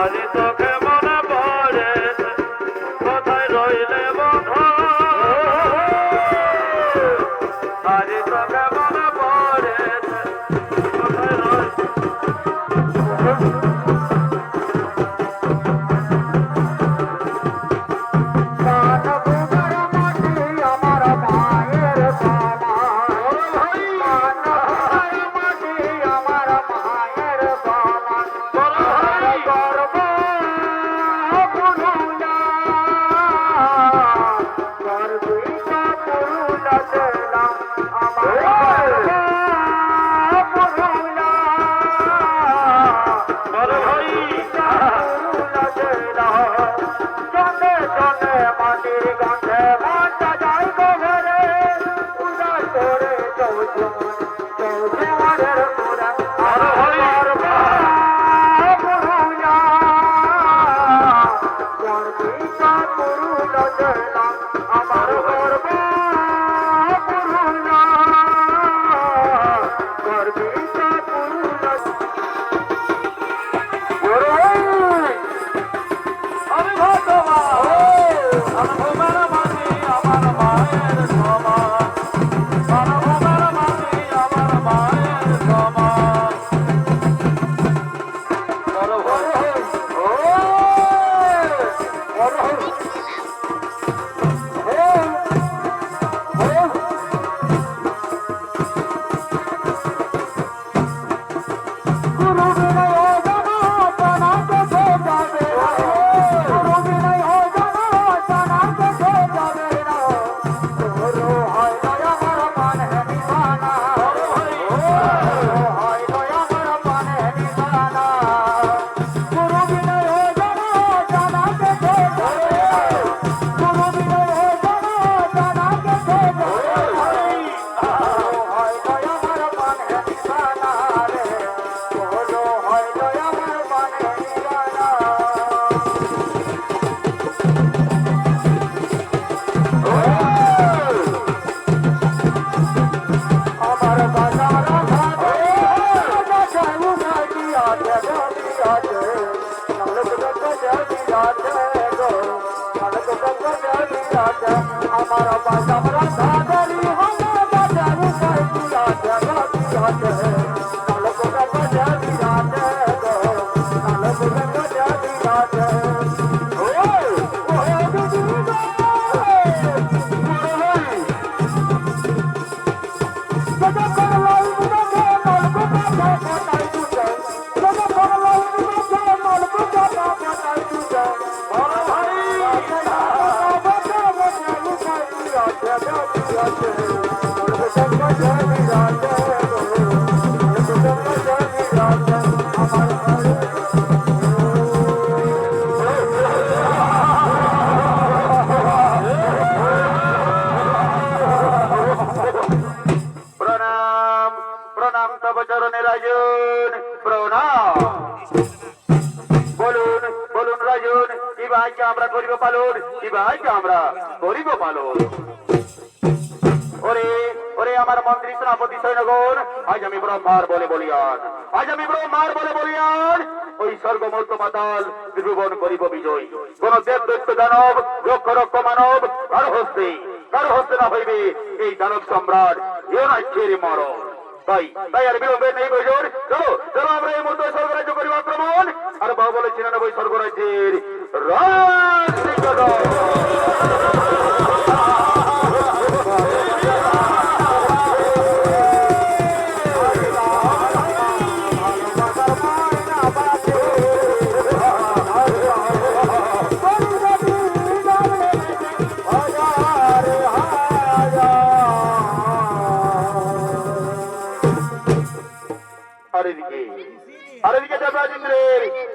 Padre. করুণ জয়লা আমার গর্ব করুণা راجو ملک ভাইকে আমরা করিব পালন, কি ভাইকে আমরা করিব পালন? ওরে ওরে আমার মন্ত্রী সেনাপতি শ্রীনগর আজ আমি ব্রহ্মার বলে বলিয়ান, আজ আমি ব্রহ্মার বলে বলিয়ান, ওই স্বর্গমর্ত পাতাল ত্রিভুবন করিব বিজয়। কোন দেব দৈত্য, দানব লক্ষ লক্ষ মানব, কারও হস্তে কারও হস্তে না হইবে এই দানব সম্রাট ইউনাইটের মরণ। ভাই ভাই, আর বিলম্বে নেই বৈঠক চলো চলো আমরা এই মুহূর্তে স্বর্গরাজ্য করি আক্রমণ। আর বাবা বলেছিলেন ওই স্বর্গরাজ্যের রাজ্য pode crer.